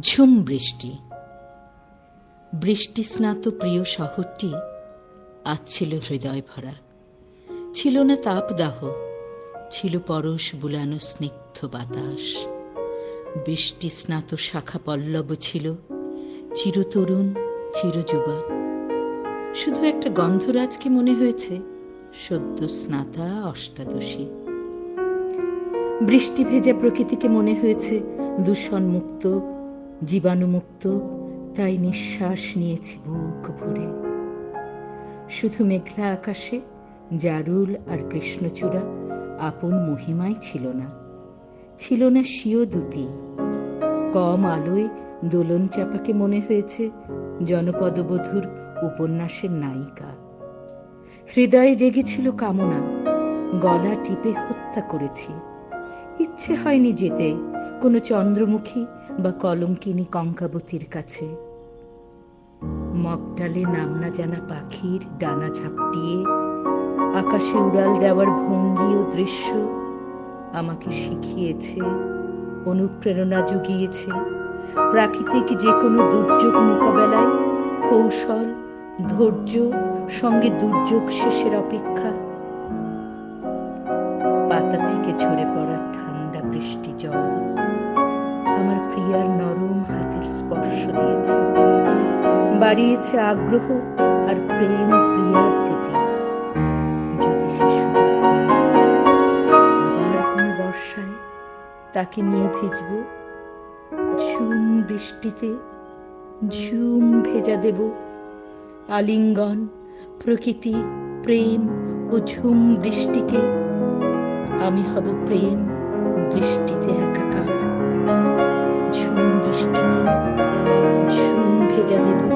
ঝুম বৃষ্টি। বৃষ্টি স্নাত প্রিয় শহরটি আজ ছিল হৃদয় ভরা। ছিল না তাপদাহ, ছিল পরশ বুলানো স্নিগ্ধ বাতাস। বৃষ্টি স্নাত শাখা পল্লব ছিল চিরতরুণ চিরযুবা শুধু একটা গন্ধরাজকে মনে হয়েছে? সদ্য স্নাতা অষ্টাদশী। বৃষ্টি ভেজা প্রকৃতিকে মনে হয়েছে দূষণমুক্ত জীবাণুমুক্ত, তাই নিঃশ্বাস নিয়েছি বুক ভরে। শুধু মেঘলা আকাশে, জারুল আর কৃষ্ণচূড়া আপন মহিমায় ছিল না। ছিল না স্বীয় দুটি কম আলোয় দোলন চাপাকে মনে হয়েছে জনপদবধূর উপন্যাসের নায়িকা। হৃদয়ে জেগেছিল কামনা, গলা টিপে হত্যা করেছি। ইচ্ছে হয়নি যেতে কোনো চন্দ্রমুখী বা কলঙ্কিনী কঙ্কাবতীর কাছে। মগডালে নাম না জানা পাখির ডানা ঝাপটিয়ে, আকাশে উড়াল দেওয়ার ভঙ্গি ও দৃশ্য আমাকে শিখিয়েছে, অনুপ্রেরণা জুগিয়েছে। প্রাকৃতিক যে কোনো দুর্যোগ মোকাবেলায় কৌশল, ধৈর্য, সঙ্গে দুর্যোগ শেষের অপেক্ষা। পাতা থেকে ঝরে পড়া প্রিয়ার নরম হাতের স্পর্শ দিয়েছে। বাড়িয়েছে আগ্রহ আর প্রেম প্রিয়ার প্রতি। যদি সে সুযোগ আবার কোনো বর্ষায় তাকে নিয়ে ভিজব। ঝুম বৃষ্টিতে, ঝুম ভেজা দেব। আলিঙ্গন, প্রকৃতি, প্রেম ও ঝুম বৃষ্টিকে। আমি হব প্রেম বৃষ্টিতে дядей